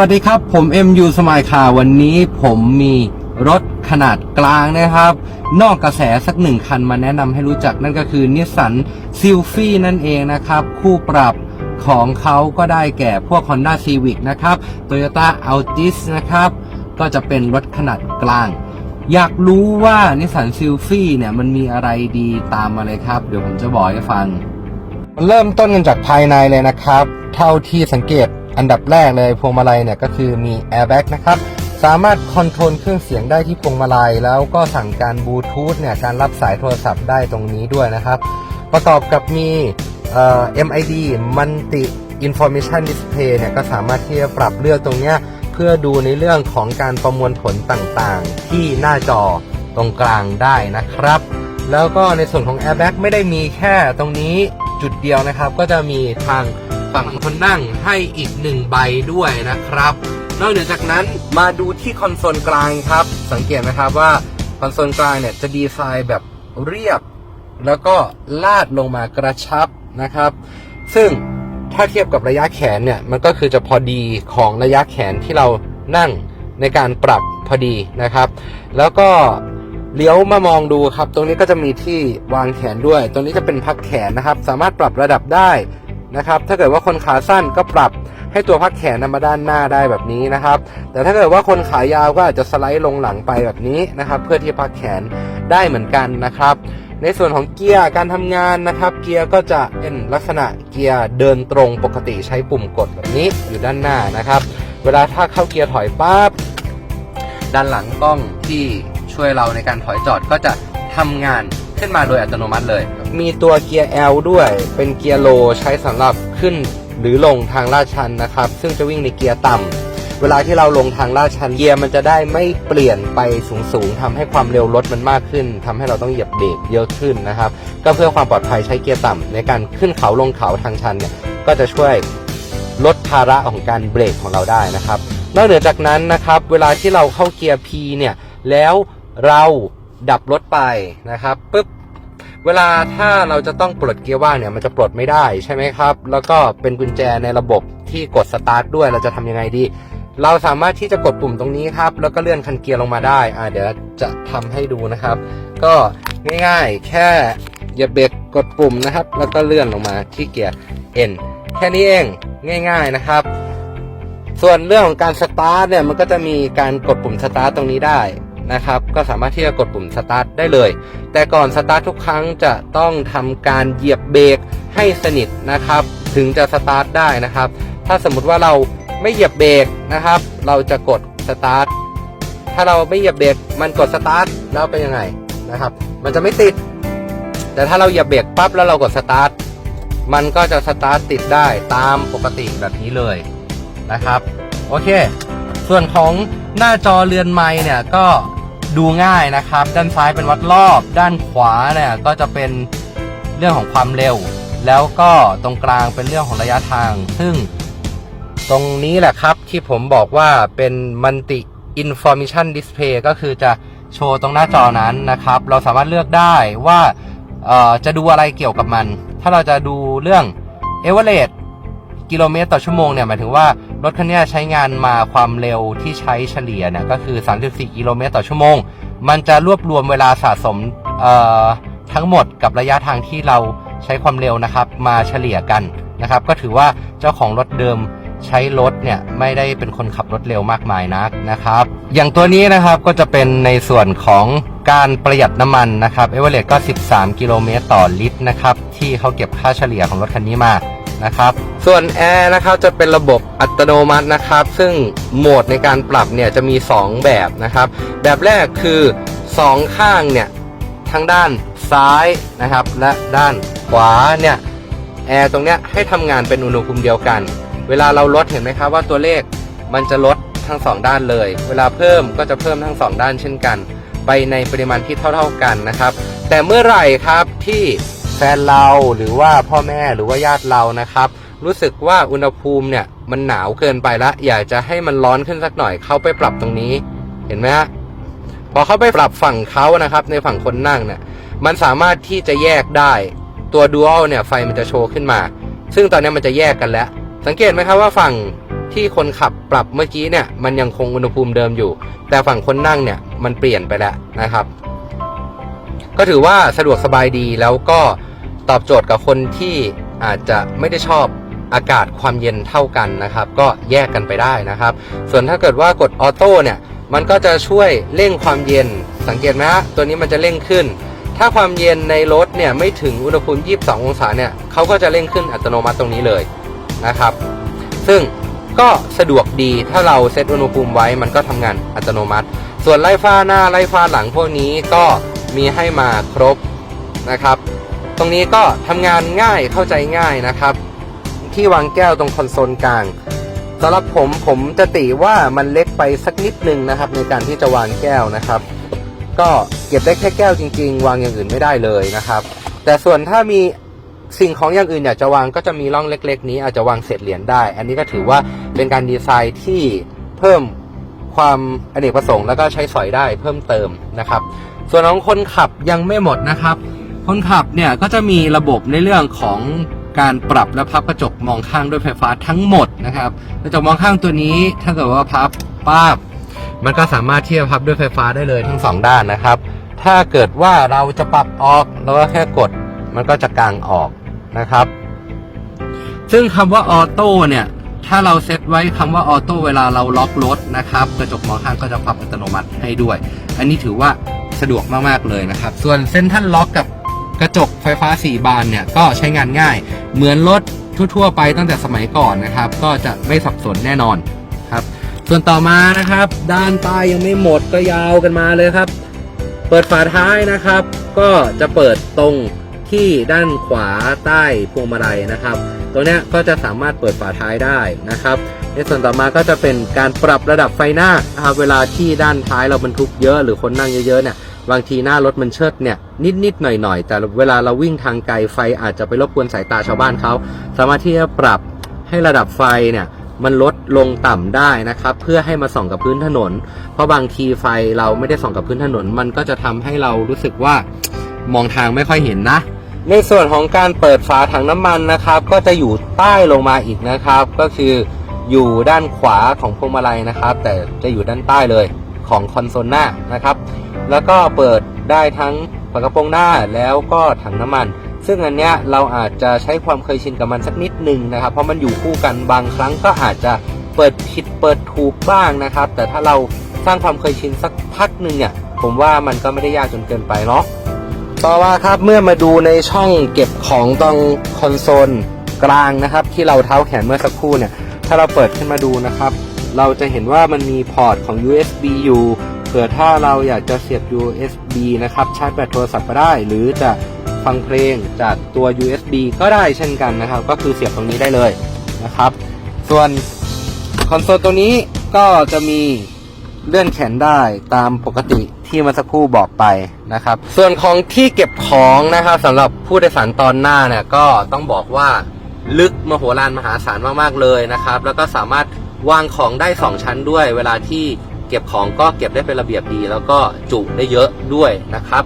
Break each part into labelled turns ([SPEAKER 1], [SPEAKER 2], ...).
[SPEAKER 1] วัสดีครับ ผม MU สมายคาวันนี้ผมมีรถขนาดกลางนะครับ นอกกระแสสักหนึ่งคันมาแนะนำให้รู้จักนั่นก็คือนิสสันซิลฟี่นั่นเองนะครับ คู่ปรับของเขาก็ได้แก่พวก Honda Civic นะครับ Toyota Altis นะครับ ก็จะเป็นรถขนาดกลาง อยากรู้ว่านิสสันซิลฟี่เนี่ยมันมีอะไรดีตามมาเลยครับ เดี๋ยวผมจะบอกให้ฟัง เริ่มต้นกันจากภายในเลยนะครับ เท่าที่สังเกต อันดับแรกเลยพวงมาลัยเนี่ยก็คือมี airbag นะครับสามารถคอนโทรลเครื่องเสียงได้ที่พวงมาลัย แล้วก็สั่งการบลูทูธเนี่ยการรับสายโทรศัพท์ได้ตรงนี้ด้วยนะครับ ประกอบกับมีเอ่อ MID Multi Information Display เนี่ยก็สามารถที่จะปรับเลือกตรงเนี้ยเพื่อดูในเรื่องของการประมวลผลต่างๆ ที่หน้าจอตรงกลางได้นะครับ แล้วก็ในส่วนของ Airbag ไม่ได้มีแค่ตรงนี้จุดเดียวนะครับ ก็จะมีทาง ฝั่งคนนั่งให้อีกหนึ่งใบด้วยนะครับ นอกเหนือจากนั้นมาดูที่คอนโซลกลางครับ สังเกตนะครับว่าคอนโซลกลางเนี่ยจะดีไซน์แบบเรียบ แล้วก็ลาดลงมากระชับนะครับ ซึ่งถ้าเทียบกับระยะแขนเนี่ยมันก็คือจะพอดีของระยะแขนที่เรานั่งในการปรับพอดีนะครับ แล้วก็เลี้ยวมามองดูครับ ตรงนี้ก็จะมีที่วางแขนด้วย ตรงนี้จะเป็นพักแขนนะครับ สามารถปรับระดับได้ นะครับ ถ้าเกิดว่าคนขาสั้นก็ปรับให้ตัวพักแขนนำมาด้านหน้าได้แบบนี้นะครับ แต่ถ้าเกิดว่าคนขายาวก็อาจจะสไลด์ลงหลังไปแบบนี้นะครับ เพื่อที่พักแขนได้เหมือนกันนะครับ ในส่วนของเกียร์การทำงานนะครับ เกียร์ก็จะเป็นลักษณะเกียร์เดินตรงปกติใช้ปุ่มกดแบบนี้อยู่ด้านหน้านะครับ เวลาถ้าเข้าเกียร์ถอยปั๊บด้านหลังกล้องที่ช่วยเราในการถอยจอดก็จะทำงาน ขึ้นมาโดยอัตโนมัติเลย มีตัวเกียร์ L ด้วย เป็นเกียร์โลใช้สำหรับขึ้นหรือลงทางลาดชันนะครับ ซึ่งจะวิ่งในเกียร์ต่ำ เวลาที่เราลงทางลาดชันเกียร์มันจะได้ไม่เปลี่ยนไปสูงๆทำให้ความเร็วรถมันมากขึ้นทำให้เราต้องเหยียบเบรกเยอะขึ้นนะครับ ก็เพื่อความปลอดภัยใช้เกียร์ต่ำในการขึ้นเขาลงเขาทางชันเนี่ยก็จะช่วยลดภาระของการเบรกของเราได้นะครับ นอกเหนือจากนั้นนะครับ เวลาที่เราเข้าเกียร์ P เนี่ยแล้วเรา ดับรถไปนะครับปุ๊บเวลาถ้าเราจะต้องปลดเกียร์ว่างเนี่ยมันจะปลดไม่ได้ใช่ไหมครับ แล้วก็เป็นกุญแจในระบบที่กดสตาร์ทด้วยเราจะทำยังไงดี เราสามารถที่จะกดปุ่มตรงนี้ครับ แล้วก็เลื่อนคันเกียร์ลงมาได้อ่าเดี๋ยวจะทำให้ดูนะครับ ก็ง่ายๆ แค่เหยียบเบรกกดปุ่มนะครับ แล้วก็เลื่อนลงมาที่เกียร์ N แค่นี้เองง่าย ๆนะครับ ส่วนเรื่องของการสตาร์ทเนี่ยมันก็จะมีการกดปุ่มสตาร์ทตรงนี้ได้ นะครับ ก็สามารถที่จะกดปุ่มสตาร์ทได้เลย แต่ก่อนสตาร์ททุกครั้งจะต้องทำการเหยียบเบรกให้สนิทนะครับ ถึงจะสตาร์ทได้นะครับ ถ้าสมมุติว่าเราไม่เหยียบเบรกนะครับ เราจะกดสตาร์ทถ้าเราไม่เหยียบเบรกมันกดสตาร์ทแล้วเป็นยังไงนะครับ มันจะไม่ติด แต่ถ้าเราเหยียบเบรกปั๊บแล้วเรากดสตาร์ทมันก็จะสตาร์ทติดได้ตามปกติแบบนี้เลยนะครับ โอเค ส่วนของหน้าจอเรือนไม้เนี่ยก็ ดูง่ายนะครับ ด้านซ้ายเป็นวัดรอบ ด้านขวาเนี่ยก็จะเป็นเรื่องของความเร็ว แล้วก็ตรงกลางเป็นเรื่องของระยะทาง ซึ่งตรงนี้แหละครับที่ผมบอกว่าเป็น Multi Information Display ก็คือจะโชว์ตรงหน้าจอนั้นนะครับ เราสามารถเลือกได้ว่าจะดูอะไรเกี่ยวกับมัน ถ้าเราจะดูเรื่อง Average กิโลเมตรต่อชั่วโมงเนี่ยหมายถึงว่า รถคันนี้ใช้งานมาความเร็วที่ใช้เฉลี่ยเนี่ยก็คือ 34 กิโลเมตรต่อชั่วโมง มันจะรวบรวมเวลาสะสมเอ่อทั้งหมดกับระยะทางที่เราใช้ความเร็วนะครับ มาเฉลี่ยกันนะครับ ก็ถือว่าเจ้าของรถเดิมใช้รถเนี่ยไม่ได้เป็นคนขับรถเร็วมากมายนักนะครับ อย่างตัวนี้นะครับก็จะเป็นในส่วนของการประหยัดน้ำมันนะครับเอเวอเรสต์ก็ 13 กิโลเมตรต่อลิตรนะครับที่เขาเก็บค่าเฉลี่ยของรถคันนี้มา นะครับ ส่วนแอร์นะครับจะเป็นระบบอัตโนมัตินะครับ ซึ่งโหมดในการปรับเนี่ยจะมี 2 แบบนะครับ แบบแรกคือ 2 ข้างเนี่ยทั้งด้านซ้ายนะครับ และด้านขวาเนี่ยแอร์ตรงเนี้ยให้ทำงานเป็นอุณหภูมิเดียวกัน เวลาเราลดเห็นไหมครับว่าตัวเลขมันจะลดทั้งสองด้านเลย เวลาเพิ่มก็จะเพิ่มทั้งสองด้านเช่นกัน ไปในปริมาณที่เท่า ๆกันนะครับ แต่เมื่อไหร่ครับที่ แฟนเราหรือว่าพ่อแม่หรือว่าญาติเรานะครับ รู้สึกว่าอุณหภูมิเนี่ยมันหนาวเกินไปละอยากจะให้มันร้อนขึ้นสักหน่อยเขาไปปรับตรงนี้ เห็นไหมฮะพอเขาไปปรับฝั่งเขานะครับ ในฝั่งคนนั่งเนี่ยมันสามารถที่จะแยกได้ ตัวดูอัลเนี่ยไฟมันจะโชว์ขึ้นมา ซึ่งตอนนี้มันจะแยกกันแล้ว สังเกตไหมครับว่าฝั่งที่คนขับปรับเมื่อกี้เนี่ยมันยังคงอุณหภูมิเดิมอยู่ แต่ฝั่งคนนั่งเนี่ยมันเปลี่ยนไปแล้วนะครับ ก็ถือว่าสะดวกสบายดีแล้วก็ตอบโจทย์กับคนที่อาจจะไม่ได้ชอบอากาศความเย็นเท่ากันนะครับ ก็แยกกันไปได้นะครับ ส่วนถ้าเกิดว่ากดออโต้เนี่ยมันก็จะช่วยเร่งความเย็นสังเกตไหมฮะตัวนี้มันจะเร่งขึ้น ถ้าความเย็นในรถเนี่ยไม่ถึงอุณหภูมิ 22 องศาเนี่ยเขาก็จะเร่งขึ้นอัตโนมัติตรงนี้เลยนะครับ ซึ่งก็สะดวกดีถ้าเราเซตอุณหภูมิไว้มันก็ทำงานอัตโนมัติ ส่วนไล่ฟ้าหน้าไล่ฟ้าหลังพวกนี้ก็ มีให้มาครบนะครับ ตรงนี้ก็ทำงานง่ายเข้าใจง่ายนะครับ ที่วางแก้วตรงคอนโซลกลางสำหรับผมผมจะติว่ามันเล็กไปสักนิดนึงนะครับ ในการที่จะวางแก้วนะครับ ก็เก็บได้แค่แก้วจริง ๆ วางอย่างอื่นไม่ได้เลยนะครับ แต่ส่วนถ้ามีสิ่งของอย่างอื่นอยากจะวางก็จะมีร่องเล็ก ๆ นี้อาจจะวางเศษเหรียญได้ อันนี้ก็ถือว่าเป็นการดีไซน์ที่เพิ่มความอเนกประสงค์แล้วก็ใช้สอยได้เพิ่มเติมนะครับ ส่วนของคนขับยังไม่หมดนะครับ คนขับเนี่ยก็จะมีระบบในเรื่องของการปรับและพับกระจกมองข้างด้วยไฟฟ้าทั้งหมดนะครับกระจกมองข้างตัวนี้ถ้าเกิดว่าพับป้าบมันก็สามารถที่จะพับด้วยไฟฟ้าได้เลยทั้งสองด้านนะครับ ถ้าเกิดว่าเราจะปรับออกเราก็แค่กดมันก็จะกางออกนะครับ ซึ่งคำว่าออโต้เนี่ย ถ้าเราเซตไว้คำว่าออโต้เวลาเราล็อกรถนะครับกระจกมองข้างก็จะพับอัตโนมัติให้ด้วย อันนี้ถือว่าสะดวกมากๆเลยนะครับ ส่วนเส้นท่านล็อกกับกระจกไฟฟ้า 4 บานเนี่ยก็ใช้งานง่าย เหมือนรถทั่วๆ ไปตั้งแต่สมัยก่อนนะครับ ก็จะไม่สับสนแน่นอนครับ ส่วนต่อมานะครับ ด้านใต้ยังไม่หมดก็ยาวกันมาเลยครับ เปิดฝาท้ายนะครับ ก็จะเปิดตรงที่ด้านขวาใต้พวงมาลัยนะครับ ตัวเนี้ยก็จะสามารถเปิดฝาท้ายได้นะครับในส่วนต่อมาก็จะเป็นการปรับระดับไฟหน้านะครับเวลาที่ด้านท้ายเราบรรทุกเยอะหรือคนนั่งเยอะๆเนี่ยบางทีหน้ารถมันเชิดเนี่ยนิดๆหน่อยๆแต่เวลาเราวิ่งทางไกลไฟอาจจะไปรบกวนสายตาชาวบ้านเขาสามารถที่จะปรับให้ระดับไฟเนี่ยมันลดลงต่ำได้นะครับ เพื่อให้มาส่องกับพื้นถนน เพราะบางทีไฟเราไม่ได้ส่องกับพื้นถนน มันก็จะทำให้เรารู้สึกว่ามองทางไม่ค่อยเห็นนะ ในส่วนของการเปิดฝาถังน้ำมันนะครับ ก็จะอยู่ใต้ลงมาอีกนะครับ ก็คืออยู่ด้านขวาของพวงมาลัยนะครับ แต่จะอยู่ด้านใต้เลยของคอนโซลหน้านะครับ แล้วก็เปิดได้ทั้งฝากระโปรงหน้าแล้วก็ถังน้ำมัน ซึ่งอันเนี้ยเราอาจจะใช้ความเคยชินกับมันสักนิดนึงนะครับ เพราะมันอยู่คู่กันบางครั้งก็อาจจะเปิดผิดเปิดถูกบ้างนะครับ แต่ถ้าเราสร้างความเคยชินสักพักหนึ่งเนี่ยผมว่ามันก็ไม่ได้ยากจนเกินไปเนาะ ต่อมาครับเมื่อมาดูในช่องเก็บของตรงคอนโซลกลางนะครับ ที่เราเท้าแขนเมื่อสักครู่เนี่ย ถ้าเราเปิดขึ้นมาดูนะครับ เราจะเห็นว่ามันมีพอร์ตของ USB อยู่เผื่อถ้าเราอยากจะเสียบ USB นะครับชาร์จแบตโทรศัพท์ก็ได้ หรือจะฟังเพลงจากตัว USB ก็ได้เช่นกันนะครับ ก็คือเสียบตรงนี้ได้เลยนะครับ ส่วนคอนโซลตัวนี้ก็จะมีเลื่อนแขนได้ตามปกติ ที่เมาสักครู่บอกไปนะครับ ส่วนของที่เก็บของนะครับสำหรับผู้โดยสารตอนหน้าเนี่ยก็ต้องบอกว่าลึกมโหฬารมหาศาลมากๆเลยนะครับ แล้วก็สามารถวางของได้ 2 ชั้นด้วย เวลาที่เก็บของก็เก็บได้เป็นระเบียบดี แล้วก็จุได้เยอะด้วยนะครับ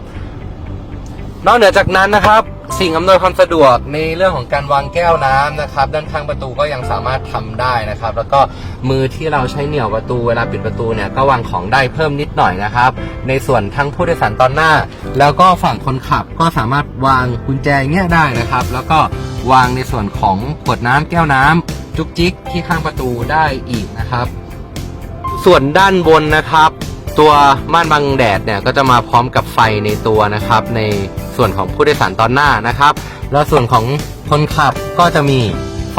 [SPEAKER 1] นอกเหนือจากนั้นนะครับ สิ่งอำนวยความสะดวกในเรื่องของการวางแก้วน้ำนะครับ ด้านข้างประตูก็ยังสามารถทำได้นะครับ แล้วก็มือที่เราใช้เหนี่ยวประตูเวลาปิดประตูเนี่ยก็วางของได้เพิ่มนิดหน่อยนะครับ ในส่วนทั้งผู้โดยสารตอนหน้า แล้วก็ฝั่งคนขับก็สามารถวางกุญแจเงี้ยได้นะครับ แล้วก็วางในส่วนของขวดน้ำแก้วน้ำจุกจิกที่ข้างประตูได้อีกนะครับ ส่วนด้านบนนะครับ ตัวม่านบังแดดเนี่ยก็จะมาพร้อมกับไฟในตัวนะครับ ในส่วนของผู้โดยสารตอนหน้านะครับ แล้วส่วนของคนขับก็จะมีไฟ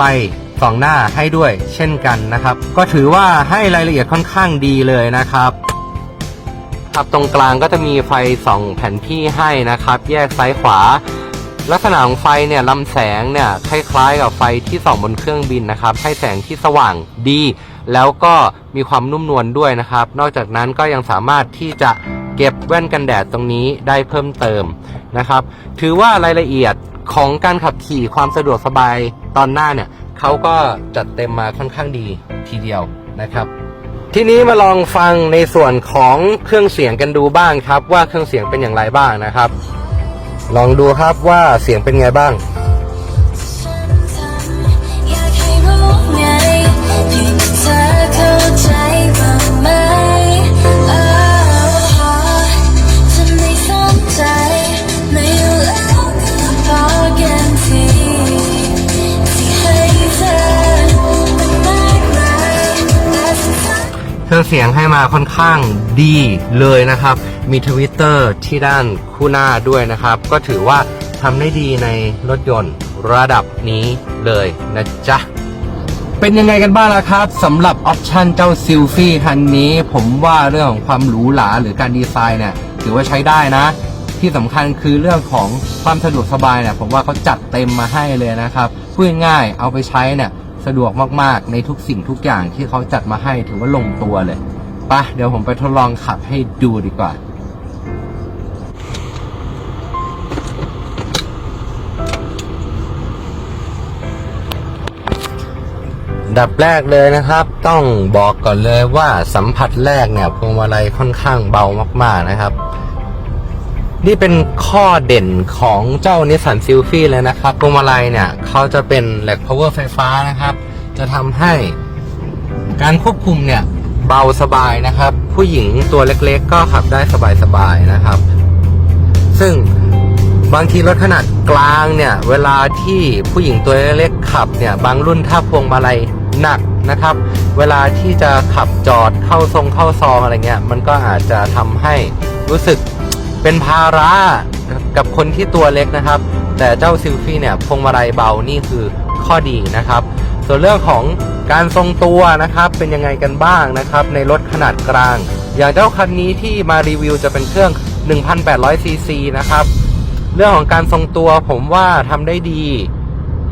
[SPEAKER 1] สองหน้าให้ด้วยเช่นกันนะครับ ก็ถือว่าให้รายละเอียดค่อนข้างดีเลยนะครับครับตรงกลางก็จะมีไฟสองแผ่นที่ให้นะครับ แยกซ้ายขวา ลักษณะของไฟเนี่ยลำแสงเนี่ยคล้ายๆกับไฟที่ส่องบนเครื่องบินนะครับ ให้แสงที่สว่างดี แล้วก็มีความนุ่มนวลด้วยนะครับ นอกจากนั้นก็ยังสามารถที่จะเก็บแว่นกันแดดตรงนี้ได้เพิ่มเติมนะครับ ถือว่ารายละเอียดของการขับขี่ความสะดวกสบายตอนหน้าเนี่ยเขาก็จัดเต็มมาค่อนข้างดีทีเดียวนะครับ ทีนี้มาลองฟังในส่วนของเครื่องเสียงกันดูบ้างครับ ว่าเครื่องเสียงเป็นอย่างไรบ้างนะครับ ลองดูครับว่าเสียงเป็นไงบ้าง เสียงให้มาค่อนข้างดีเลยนะครับ มีทวิตเตอร์ที่ด้านคู่หน้าด้วยนะครับ ก็ถือว่าทำได้ดีในรถยนต์ระดับนี้เลยนะจ๊ะ เป็นยังไงกันบ้างล่ะครับสำหรับออปชันเจ้าซิลฟี่คันนี้ ผมว่าเรื่องของความหรูหราหรือการดีไซน์เนี่ยถือว่าใช้ได้นะ ที่สำคัญคือเรื่องของความสะดวกสบายเนี่ยผมว่าเขาจัดเต็มมาให้เลยนะครับพูดง่ายเอาไปใช้เนี่ย สะดวกมากๆ ในทุกสิ่งทุกอย่างที่เขาจัดมาให้ถือว่าลงตัวเลยปะเดี๋ยวผมไปทดลองขับให้ดูดีกว่าดับแรกเลยนะครับ ต้องบอกก่อนเลยว่าสัมผัสแรกเนี่ยพวงมาลัยค่อนข้างเบามากๆนะครับ นี่เป็นข้อเด่นของเจ้านิสสันซิลฟี่เลยนะครับพวงมาลัยเนี่ยเขาจะเป็นแหลก power ไฟฟ้านะครับ จะทำให้การควบคุมเนี่ยเบาสบายนะครับ ผู้หญิงตัวเล็กๆ ก็ขับได้สบายๆนะครับ ซึ่งบางทีรถขนาดกลางเนี่ยเวลาที่ผู้หญิงตัวเล็กๆขับเนี่ยบางรุ่นถ้าพวงมาลัยหนักนะครับ เวลาที่จะขับจอดเข้าทรงเข้าซองอะไรเงี้ยมันก็อาจจะทำให้รู้สึก เป็นภาระกับคนที่ตัวเล็กนะครับ แต่เจ้าซิลฟี่เนี่ยพวงมาลัยเบานี่คือข้อดีนะครับ ส่วนเรื่องของการทรงตัวนะครับเป็นยังไงกันบ้างนะครับ ในรถขนาดกลาง อย่างเจ้าคันนี้ที่มารีวิวจะเป็นเครื่อง 1,800 ซีซีนะครับ เรื่องของการทรงตัวผมว่าทำได้ดี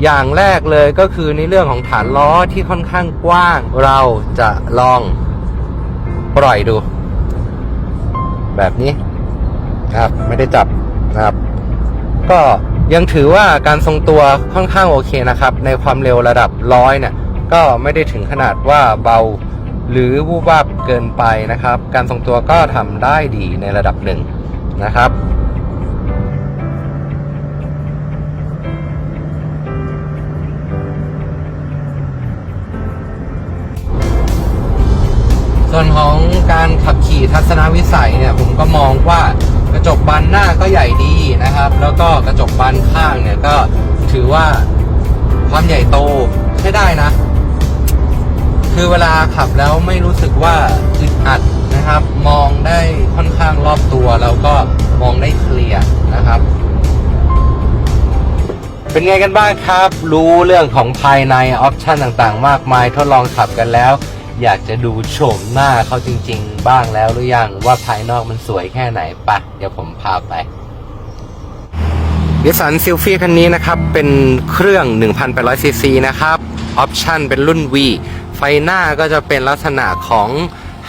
[SPEAKER 1] อย่างแรกเลยก็คือในเรื่องของฐานล้อที่ค่อนข้างกว้าง เราจะลองปล่อยดู แบบนี้ นะครับ ไม่ได้จับนะครับ ก็ยังถือว่าการทรงตัวค่อนข้างโอเคนะครับ ในความเร็วระดับร้อยเนี่ย ก็ไม่ได้ถึงขนาดว่าเบาหรือวูบวาบเกินไปนะครับ การทรงตัวก็ทำได้ดีในระดับหนึ่งนะครับส่วนของการขับขี่ทัศนวิสัยเนี่ยผมก็มองว่า กระจกบานหน้าก็ใหญ่ดีนะครับ แล้วก็กระจกบานข้างเนี่ยก็ถือว่าความใหญ่โตใช้ได้นะ คือเวลาขับแล้วไม่รู้สึกว่าอึดอัดนะครับ มองได้ค่อนข้างรอบตัวแล้วก็มองได้เคลียร์นะครับเป็นไงกันบ้างครับ รู้เรื่องของภายในออปชันต่างๆ มากมายทดลองขับกันแล้ว อยากจะดูโฉมหน้าเขาจริง ๆ บ้างแล้วหรือยังว่าภายนอกมันสวยแค่ไหนปะเดี๋ยวผมพาไปนิสสันซิลฟี่คันนี้นะครับ เป็นเครื่อง 1,800 ซีซีนะครับ ออปชันเป็นรุ่น V ไฟหน้าก็จะเป็นลักษณะของ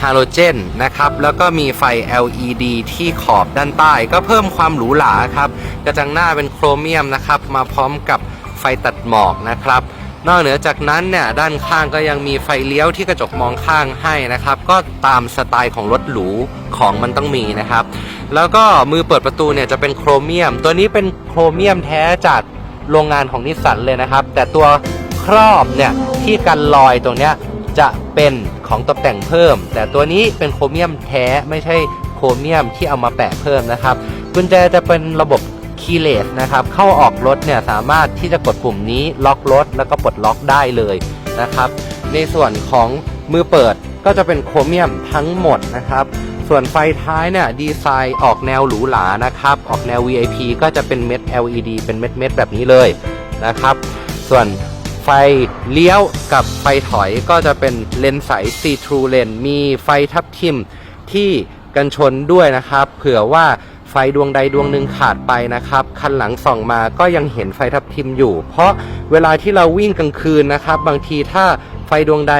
[SPEAKER 1] ฮาโลเจนนะครับ แล้วก็มีไฟ LED ที่ขอบด้านใต้ ก็เพิ่มความหรูหราครับ กระจังหน้าเป็นโครเมียมนะครับ มาพร้อมกับไฟตัดหมอกนะครับ นอกเหนือจากนั้นเนี่ยด้านข้างก็ยังมีไฟเลี้ยวที่กระจกมองข้างให้นะครับ ก็ตามสไตล์ของรถหรูของมันต้องมีนะครับ แล้วก็มือเปิดประตูเนี่ยจะเป็นโครเมียม ตัวนี้เป็นโครเมียมแท้จากโรงงานของนิสสันเลยนะครับ แต่ตัวครอบเนี่ยที่กันรอยตรงเนี้ยจะเป็นของตกแต่งเพิ่ม แต่ตัวนี้เป็นโครเมียมแท้ไม่ใช่โครเมียมที่เอามาแปะเพิ่มนะครับกุญแจจะเป็นระบบ คีเลสนะครับเข้าออกรถเนี่ยสามารถที่จะกดปุ่มนี้ล็อกรถแล้วก็ปลดล็อกได้เลยนะครับ ในส่วนของมือเปิดก็จะเป็นโครเมียมทั้งหมดนะครับ ส่วนไฟท้ายเนี่ยดีไซน์ออกแนวหรูหรานะครับ ออกแนว VIP ก็จะเป็นเม็ด LED เป็นเม็ดเม็ดแบบนี้เลยนะครับ ส่วนไฟเลี้ยวกับไฟถอยก็จะเป็นเลนส์ใส See True Lens มีไฟทับทิมที่กันชนด้วยนะครับ เผื่อว่า ไฟดวงใดดวงหนึ่งขาดไปนะครับ คันหลังส่องมาก็ยังเห็นไฟทับทิมอยู่ เพราะเวลาที่เราวิ่งกลางคืนนะครับ บางทีถ้าไฟดวงใด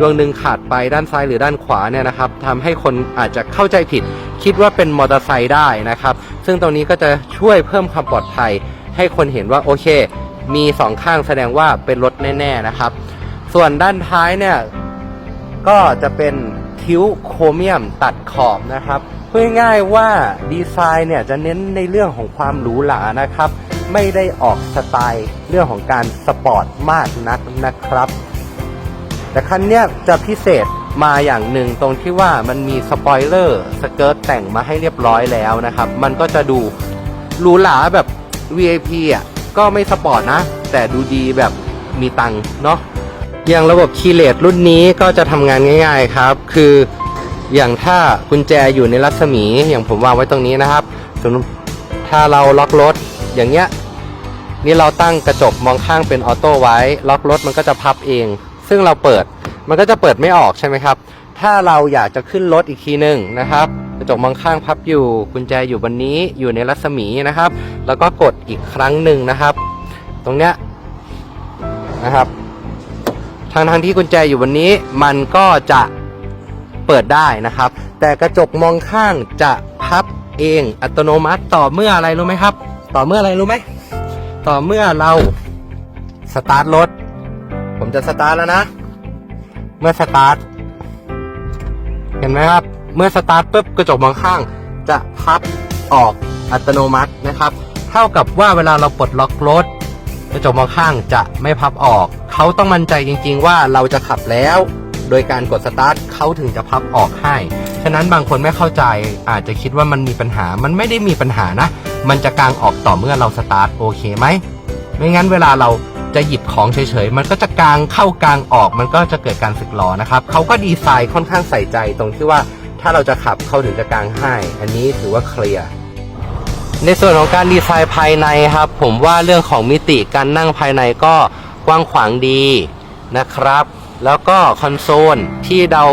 [SPEAKER 1] ดวงหนึ่งขาดไปด้านซ้ายหรือด้านขวาเนี่ยนะครับทำให้คนอาจจะเข้าใจผิด คิดว่าเป็นมอเตอร์ไซค์ได้นะครับ ซึ่งตรงนี้ก็จะช่วยเพิ่มความปลอดภัย ให้คนเห็นว่าโอเค มีสองข้างแสดงว่าเป็นรถแน่ ๆนะครับ ส่วนด้านท้ายเนี่ยก็จะเป็น คิ้วโครเมียมตัดขอบนะครับพูดง่ายๆว่าดีไซน์เนี่ยจะเน้นในเรื่องของความหรูหรานะครับ ไม่ได้ออกสไตล์เรื่องของการสปอร์ตมากนักนะครับ แต่คันเนี้ยจะพิเศษมาอย่างหนึ่งตรงที่ว่ามันมีสปอยเลอร์สเกิร์ตแต่งมาให้เรียบร้อยแล้วนะครับ มันก็จะดูหรูหราแบบ VIP อะก็ไม่สปอร์ตนะ แต่ดูดีแบบมีตังค์เนาะ อย่างระบบคีย์เลสรุ่นนี้ก็จะทำงานง่าย ๆครับ คืออย่างถ้ากุญแจอยู่ในรัศมี อย่างผมวางไว้ตรงนี้นะครับสมมติถ้าเราล็อกรถอย่างเงี้ยนี่เราตั้งกระจกมองข้างเป็นออโต้ไว้ ล็อกรถมันก็จะพับเอง ซึ่งเราเปิดมันก็จะเปิดไม่ออกใช่ไหมครับ ถ้าเราอยากจะขึ้นรถอีกทีหนึ่งนะครับ กระจกมองข้างพับอยู่กุญแจอยู่บนนี้อยู่ในรัศมีนะครับ แล้วก็กดอีกครั้งหนึ่งนะครับ ตรงเนี้ยนะครับ ทางทางที่กุญแจอยู่บนนี้มันก็จะเปิดได้นะครับ แต่กระจกมองข้างจะพับเองอัตโนมัติต่อเมื่ออะไรรู้ไหมครับ ต่อเมื่ออะไรรู้ไหมต่อเมื่อเราสตาร์ทรถ ผมจะสตาร์ทแล้วนะ เมื่อสตาร์ทเห็นไหมครับ เมื่อสตาร์ทปุ๊บกระจกมองข้างจะพับออกอัตโนมัตินะครับ เท่ากับว่าเวลาเราปลดล็อกรถ กระจกมองข้างจะไม่พับออก เขาต้องมั่นใจจริง ๆ ว่าเราจะขับแล้ว โดยการกดสตาร์ทเขาถึงจะพับออกให้ ฉะนั้นบางคนไม่เข้าใจอาจจะคิดว่ามันมีปัญหา มันไม่ได้มีปัญหานะ มันจะกางออกต่อเมื่อเราสตาร์ทโอเคไหม ไม่งั้นเวลาเราจะหยิบของเฉยๆ มันก็จะกางเข้ากางออก มันก็จะเกิดการสึกหรอนะครับ เขาก็ดีไซน์ค่อนข้างใส่ใจตรงที่ว่าถ้าเราจะขับเขาถึงจะกางให้ อันนี้ถือว่าเคลียร์ ในส่วนของการดีไซน์ภายในครับ ผมว่าเรื่องของมิติการนั่งภายในก็กว้างขวางดีนะครับ แล้วก็คอนโซลที่เรา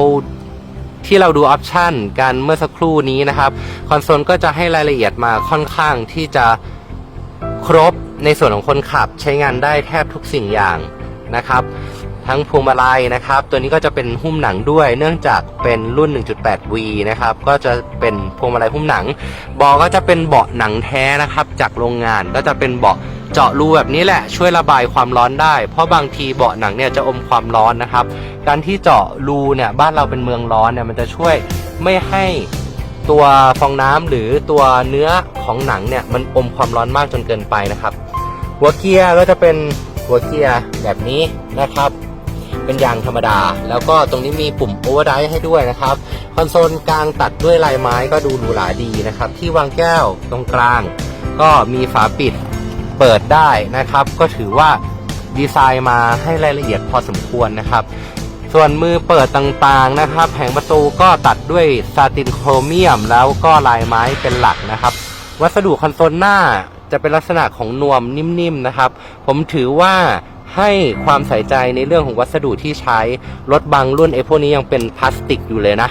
[SPEAKER 1] ที่เราดูออปชันกันเมื่อสักครู่นี้นะครับคอนโซลก็จะให้รายละเอียดมาค่อนข้างที่จะครบในส่วนของคนขับใช้งานได้แทบทุกสิ่งอย่างนะครับ ทั้งพวงมาลัยนะครับ ตัวนี้ก็จะเป็นหุ้มหนังด้วย เนื่องจากเป็นรุ่น 1.8V นะครับก็จะเป็นพวงมาลัยหุ้มหนังเบาะก็จะเป็นเบาะหนังแท้นะครับ จากโรงงานก็จะเป็นเบาะเจาะรูแบบนี้แหละช่วยระบายความร้อนได้ เพราะบางทีเบาะหนังเนี่ยจะอมความร้อนนะครับ การที่เจาะรูเนี่ยบ้านเราเป็นเมืองร้อนเนี่ยมันจะช่วยไม่ให้ตัวฟองน้ำหรือตัวเนื้อของหนังเนี่ยมันอมความร้อนมากจนเกินไปนะครับ หัวเกียร์ก็จะเป็นหัวเกียร์แบบนี้นะครับ เป็นยางธรรมดา แล้วก็ตรงนี้มีปุ่มโอเวอร์ไดให้ด้วยนะครับ คอนโซลกลางตัดด้วยลายไม้ก็ดูหรูหราดีนะครับ ที่วางแก้วตรงกลาง ก็มีฝาปิดเปิดได้นะครับ ก็ถือว่าดีไซน์มาให้รายละเอียดพอสมควรนะครับส่วนมือเปิดต่างๆนะครับแผงประตูก็ตัดด้วยซาตินโครเมียม แล้วก็ลายไม้เป็นหลักนะครับ วัสดุคอนโซลหน้าจะเป็นลักษณะของนวมนิ่มๆนะครับ ผมถือว่า ให้ความใส่ใจในเรื่องของวัสดุที่ใช้ รถบางรุ่นไอ้พวกนี้ยังเป็นพลาสติกอยู่เลยนะ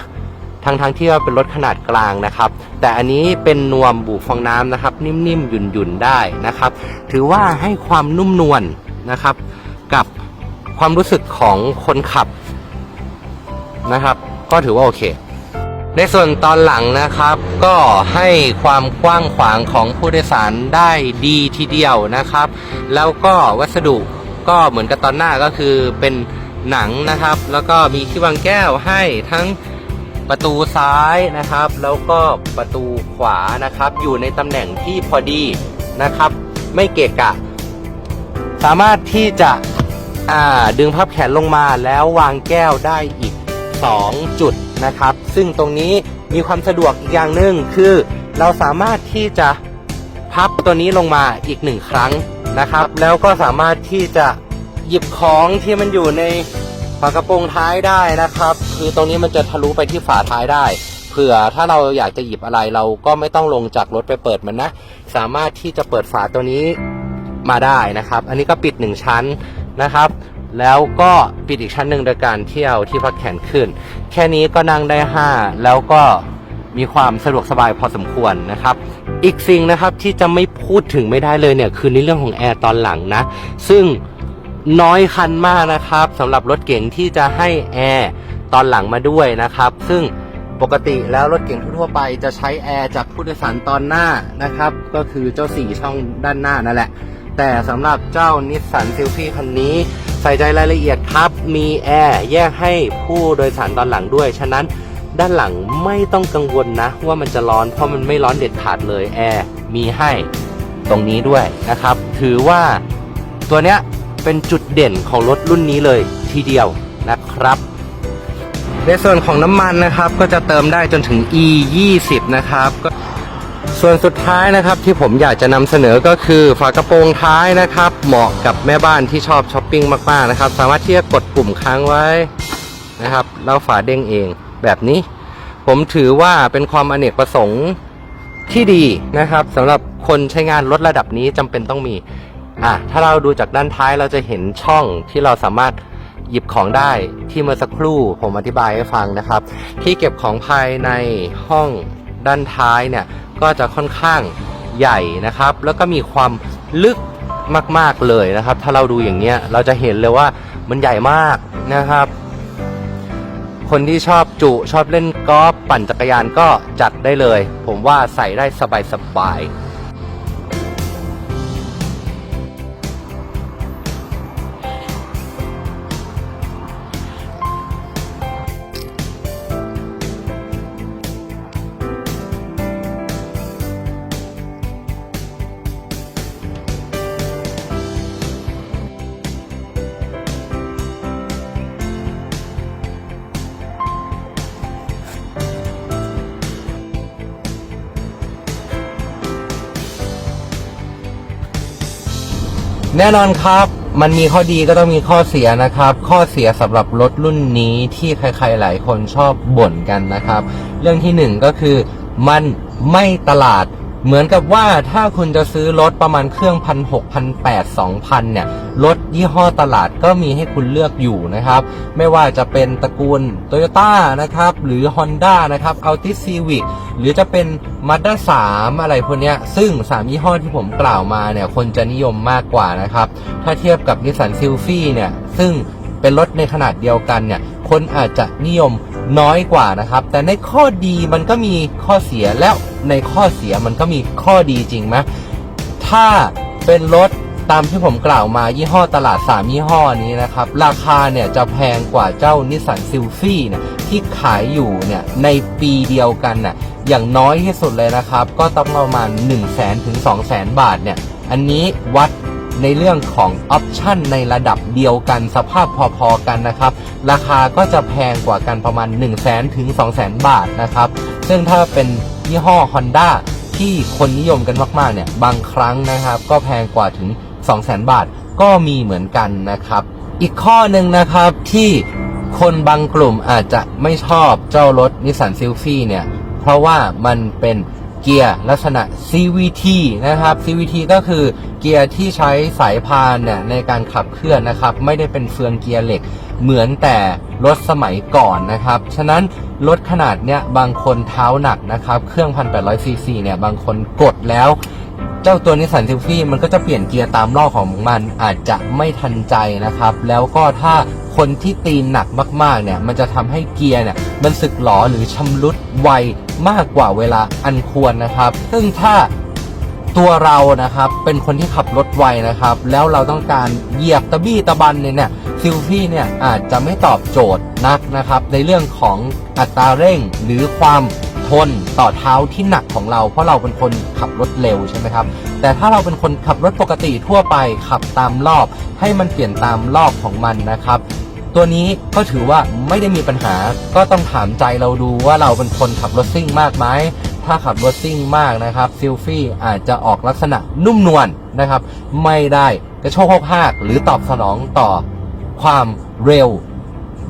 [SPEAKER 1] ทั้งๆทที่ว่าเป็นรถขนาดกลางนะครับ แต่อันนี้เป็นนวมบุฟองน้ำนะครับ นิ่มๆหยุ่นๆได้นะครับ ถือว่าให้ความนุ่มนวลนะครับ กับความรู้สึกของคนขับนะครับ ก็ถือว่าโอเคในส่วนตอนหลังนะครับ ก็ให้ความกว้างขวางของผู้โดยสารได้ดีทีเดียวนะครับ แล้วก็วัสดุ ก็เหมือนกับตอนหน้าก็คือเป็นหนังนะครับ แล้วก็มีที่วางแก้วให้ทั้งประตูซ้ายนะครับ แล้วก็ประตูขวานะครับ อยู่ในตำแหน่งที่พอดีนะครับ ไม่เกะกะ สามารถที่จะดึงพับแขนลงมาแล้ววางแก้วได้อีก 2 จุดนะครับ ซึ่งตรงนี้มีความสะดวกอีกอย่างหนึ่งคือ เราสามารถที่จะพับตัวนี้ลงมาอีกหนึ่งครั้ง นะครับ แล้วก็สามารถที่จะหยิบของที่มันอยู่ในฝากระโปรงท้ายได้นะครับ คือตรงนี้มันจะทะลุไปที่ฝาท้ายได้ เผื่อถ้าเราอยากจะหยิบอะไรเราก็ไม่ต้องลงจากรถไปเปิดมันนะ สามารถที่จะเปิดฝาตัวนี้มาได้นะครับ อันนี้ก็ปิดหนึ่งชั้นนะครับ แล้วก็ปิดอีกชั้นหนึ่งโดยการเที่ยวที่พักแขนขึ้น แค่นี้ก็นั่งได้ 5 แล้วก็ มีความสะดวกสบายพอสมควรนะครับ อีกสิ่งนะครับที่จะไม่พูดถึงไม่ได้เลยเนี่ยคือในเรื่องของแอร์ตอนหลังนะ ซึ่งน้อยคันมากนะครับสำหรับรถเก๋งที่จะให้แอร์ตอนหลังมาด้วยนะครับ ซึ่งปกติแล้วรถเก๋งทั่วไปจะใช้แอร์จากผู้โดยสารตอนหน้านะครับ ก็คือเจ้าสี่ช่องด้านหน้านั่นแหละ แต่สำหรับเจ้านิสสันซิลฟี่คันนี้ ใส่ใจรายละเอียดครับ มีแอร์แยกให้ผู้โดยสารตอนหลังด้วย ฉะนั้น ด้านหลังไม่ต้องกังวลนะ ว่ามันจะร้อนเพราะมันไม่ร้อนเด็ดขาดเลยแอร์มีให้ตรงนี้ด้วยนะครับ ถือว่าตัวเนี้ยเป็นจุดเด่นของรถรุ่นนี้เลยทีเดียวนะครับ ในส่วนของน้ำมันนะครับ ก็จะเติมได้จนถึง E 20นะครับส่วนสุดท้ายนะครับที่ผมอยากจะนำเสนอก็คือฝากระโปรงท้ายนะครับ เหมาะกับแม่บ้านที่ชอบช้อปปิ้งมากๆนะครับ สามารถที่จะกดปุ่มค้างไว้นะครับแล้วฝาเด้งเอง แบบนี้ ผมถือว่าเป็นความอเนกประสงค์ที่ดีนะครับสำหรับคนใช้งานรถระดับนี้จำเป็นต้องมีอะถ้าเราดูจากด้านท้ายเราจะเห็นช่องที่เราสามารถหยิบของได้ที่เมื่อสักครู่ผมอธิบายให้ฟังนะครับ ที่เก็บของภายในห้องด้านท้ายเนี่ยก็จะค่อนข้างใหญ่นะครับ แล้วก็มีความลึกมาก ๆ เลยนะครับ ถ้าเราดูอย่างเนี้ยเราจะเห็นเลยว่ามันใหญ่มากนะครับ คนที่ชอบจุชอบเล่นกอล์ฟปั่นจักรยานก็จัดได้เลย ผมว่าใส่ได้สบายสบาย แน่นอนครับ มันมีข้อดีก็ต้องมีข้อเสียนะครับ ข้อเสียสำหรับรถรุ่นนี้ที่ใครๆหลายคนชอบบ่นกันนะครับ เรื่องที่หนึ่งก็คือมันไม่ตลาด เหมือนกับว่าถ้าคุณจะซื้อรถประมาณเครื่องพันหกพันแปดสองพันเนี่ย รถยี่ห้อตลาดก็มีให้คุณเลือกอยู่นะครับ ไม่ว่าจะเป็นตระกูล Toyota นะครับ หรือ Honda นะครับ Altis Civic หรือจะเป็น Mazda 3 อะไรพวกเนี้ยซึ่ง 3 ยี่ห้อที่ผมกล่าวมาเนี่ย คนจะนิยมมากกว่านะครับ ถ้าเทียบกับ Nissan Sylphy เนี่ย ซึ่ง เป็นรถในขนาดเดียวกันเนี่ยคนอาจจะนิยมน้อยกว่านะครับ แต่ในข้อดีมันก็มีข้อเสียแล้วในข้อเสียมันก็มีข้อดีจริงไหมถ้าเป็นรถตามที่ผมกล่าวมายี่ห้อตลาด 3 ยี่ห้อนี้นะครับ ราคาเนี่ยจะแพงกว่าเจ้านิสสันซิลฟี่เนี่ยที่ขายอยู่เนี่ยในปีเดียวกันน่ะอย่างน้อยที่สุดเลยนะครับ ก็ต้องประมาณ 1 0 0 0 0แถึง2 0 0 0 0 0 บาทเนี่ยอันนี้วัด ในเรื่องของออปชันในระดับเดียวกันสภาพพอๆกันนะครับ ราคาก็จะแพงกว่ากันประมาณ 1 0 0 0 0แถึง2 0 0 0 0 0 บาทนะครับ ซึ่งถ้าเป็นยี่ห้อ Honda ที่คนนิยมกันมากๆเนี่ยบางครั้งนะครับ ก็แพงกว่าถึง 200,000 บาทก็มีเหมือนกันนะครับ อีกข้อหนึ่งนะครับที่คนบางกลุ่มอาจจะไม่ชอบเจ้ารถนิสสันซิลฟี่เนี่ย เพราะว่ามันเป็น เกียร์ลักษณะ CVT นะครับ CVT ก็คือเกียร์ที่ใช้สายพานเนี่ยในการขับเคลื่อนนะครับ ไม่ได้เป็นเฟืองเกียร์เหล็กเหมือนแต่รถสมัยก่อนนะครับ ฉะนั้นรถขนาดเนี้ยบางคนเท้าหนักนะครับ เครื่อง 1,800 ซีซีเนี่ยบางคนกดแล้ว เจ้าตัวนิสสันซิลฟี่มันก็จะเปลี่ยนเกียร์ตามรอบของมันอาจจะไม่ทันใจนะครับ แล้วก็ถ้า คนที่ตีนหนักมากๆเนี่ยมันจะทำให้เกียร์เนี่ยมันสึกหลอหรือชำรุดไวมากกว่าเวลาอันควรนะครับ ซึ่งถ้า ตัวเรานะครับเป็นคนที่ขับรถไวนะครับ แล้วเราต้องการเหยียบตะบี้ตะบันเนี่ยเนี่ยซิลฟี่เนี่ยอาจจะไม่ตอบโจทย์นักนะครับ ในเรื่องของอัตราเร่งหรือความทนต่อเท้าที่หนักของเรา เพราะเราเป็นคนขับรถเร็วใช่ไหมครับ แต่ถ้าเราเป็นคนขับรถปกติทั่วไปขับตามรอบให้มันเปลี่ยนตามรอบของมันนะครับตัวนี้ก็ถือว่าไม่ได้มีปัญหา ก็ต้องถามใจเราดูว่าเราเป็นคนขับรถซิ่งมากไหม ถ้าขับรถซิ่งมากนะครับซิลฟี่อาจจะออกลักษณะนุ่มนวลนะครับ ไม่ได้กระโชกโคกหากหรือตอบสนองต่อความเร็ว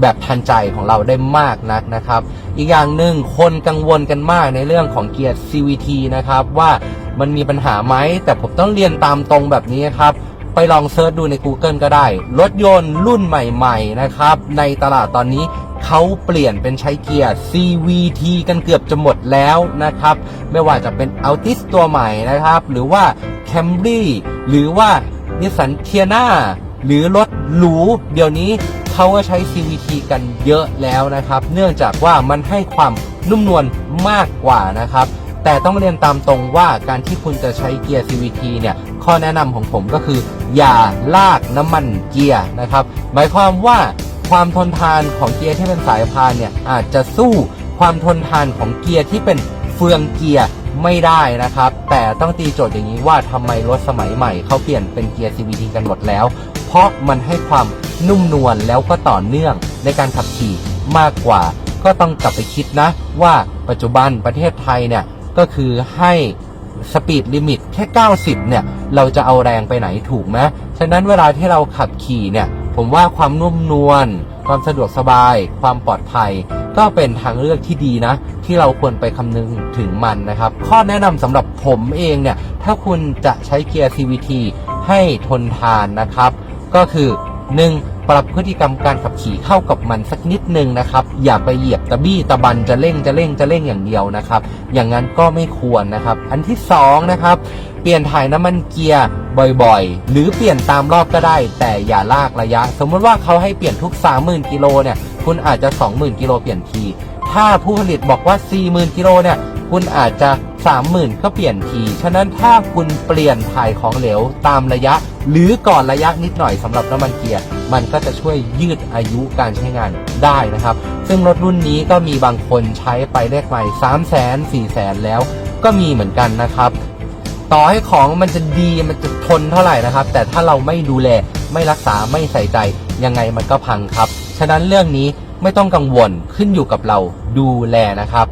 [SPEAKER 1] แบบทันใจของเราได้มากนักนะครับ อีกอย่างหนึ่งคนกังวลกันมากในเรื่องของเกียร์ CVT นะครับว่ามันมีปัญหาไหม แต่ผมต้องเรียนตามตรงแบบนี้ครับ ไปลองเซิร์ชดูใน Google ก็ได้ รถยนต์รุ่นใหม่ ๆ นะครับ ในตลาดตอนนี้ เขาเปลี่ยนเป็นใช้เกียร์ CVT กันเกือบจะหมดแล้วนะครับ ไม่ว่าจะเป็น Altis ตัวใหม่นะครับ หรือว่า Camry หรือว่า Nissan t i a n a หรือรถหรูเดี๋ยวนี้เขาก็ใช้ CVT กันเยอะแล้วนะครับ เนื่องจากว่ามันให้ความนุ่มนวลมากกว่านะครับ แต่ต้องเรียนตามตรงว่าการที่คุณจะใช้เกียร์ CVT เนี่ย ข้อแนะนำของผมก็คือ อย่าลากน้ำมันเกียร์นะครับ หมายความว่า ความทนทานของเกียร์ที่เป็นสายพานเนี่ยอาจจะสู้ความทนทานของเกียร์ที่เป็นเฟืองเกียร์ไม่ได้นะครับ แต่ต้องตีโจทย์อย่างนี้ว่าทำไมรถสมัยใหม่เขาเปลี่ยนเป็นเกียร์ CVT กันหมดแล้ว เพราะมันให้ความนุ่มนวลแล้วก็ต่อเนื่องในการขับขี่มากกว่า ก็ต้องกลับไปคิดนะ ว่าปัจจุบันประเทศไทยเนี่ยก็คือให้สปีดลิมิตแค่ 90 เนี่ย เราจะเอาแรงไปไหนถูกไหมฉะนั้นเวลาที่เราขับขี่เนี่ย ผมว่าความนุ่มนวล ความสะดวกสบาย ความปลอดภัย ก็เป็นทางเลือกที่ดีนะ ที่เราควรไปคำนึงถึงมันนะครับ ข้อแนะนำสำหรับผมเองเนี่ย ถ้าคุณจะใช้เกียร์ CVT ให้ทนทานนะครับ ก็คือ 1. ปรับพฤติกรรมการขับขี่เข้ากับมันสักนิดนึงนะครับ อย่าไปเหยียบตะบี้ตะบันจะเร่งจะเร่งจะเร่งอย่างเดียวนะครับ อย่างนั้นก็ไม่ควรนะครับ อันที่2นะครับเปลี่ยนถ่ายน้ำมันเกียร์บ่อยๆ หรือเปลี่ยนตามรอบก็ได้ แต่อย่าลากระยะ สมมติว่าเขาให้เปลี่ยนทุก 30,000กิโลเนี่ยคุณอาจจะ 20,000กิโลเปลี่ยนที ถ้าผู้ผลิตบอกว่า 40,000กิโลเนี่ยคุณอาจจะ 30,000 ก็เปลี่ยนที ฉะนั้นถ้าคุณเปลี่ยนถ่ายของเหลวตามระยะ หรือก่อนระยะนิดหน่อยสำหรับน้ำมันเกียร์มันก็จะช่วยยืดอายุการใช้งานได้นะครับ ซึ่งรถรุ่นนี้ก็มีบางคนใช้ไปเลขใหม่3 0 0 0 0 4 0 0 0 0แล้วก็มีเหมือนกันนะครับ ต่อให้ของมันจะดีมันจะทนเท่าไหร่นะครับ แต่ถ้าเราไม่ดูแลไม่รักษาไม่ใส่ใจ ยังไงมันก็พังครับ ฉะนั้นเรื่องนี้ไม่ต้องกังวลขึ้นอยู่กับเราดูแลนะครับ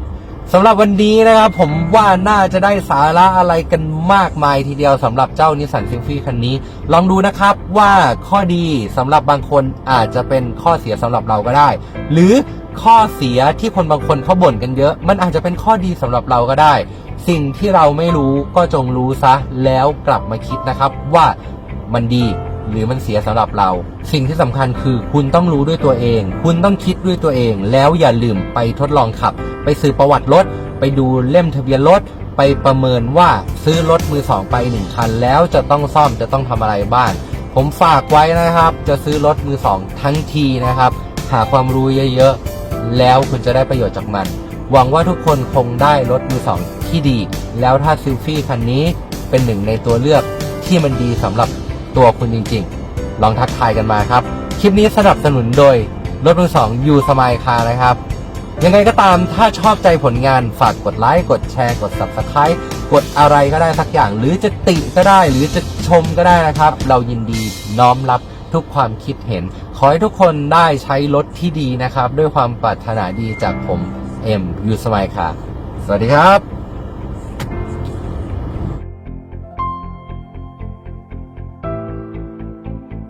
[SPEAKER 1] สำหรับวันนี้นะครับผมว่าน่าจะได้สาระอะไรกันมากมายทีเดียวสำหรับเจ้านิสสันซิลฟี่คันนี้ ลองดูนะครับว่าข้อดีสำหรับบางคนอาจจะเป็นข้อเสียสำหรับเราก็ได้ หรือข้อเสียที่คนบางคนเขาบ่นกันเยอะ มันอาจจะเป็นข้อดีสำหรับเราก็ได้ สิ่งที่เราไม่รู้ก็จงรู้ซะแล้วกลับมาคิดนะครับว่ามันดี หรือมันเสียสำหรับเรา สิ่งที่สำคัญคือคุณต้องรู้ด้วยตัวเอง คุณต้องคิดด้วยตัวเอง แล้วอย่าลืมไปทดลองขับ ไปซื้อประวัติรถ ไปดูเล่มทะเบียนรถ ไปประเมินว่าซื้อรถมือสองไปหนึ่งคัน แล้วจะต้องซ่อมจะต้องทำอะไรบ้าง ผมฝากไว้นะครับ จะซื้อรถมือสองทั้งทีนะครับ หาความรู้เยอะๆ แล้วคุณจะได้ประโยชน์จากมัน หวังว่าทุกคนคงได้รถมือสองที่ดี แล้วถ้าซิลฟี่คันนี้เป็นหนึ่งในตัวเลือกที่มันดีสำหรับ ตัวคุณจริงๆ ลองทักทายกันมาครับ คลิปนี้สนับสนุนโดยรถมือสองยูสมายคานะครับ ยังไงก็ตามถ้าชอบใจผลงานฝากกดไลค์กดแชร์กด Subscribe กดอะไรก็ได้สักอย่าง หรือจะติก็ได้หรือจะชมก็ได้นะครับ เรายินดีน้อมรับทุกความคิดเห็น ขอให้ทุกคนได้ใช้รถที่ดีนะครับ ด้วยความปรารถนาดีจากผมเอ็มยูสมายคาสวัสดีครับ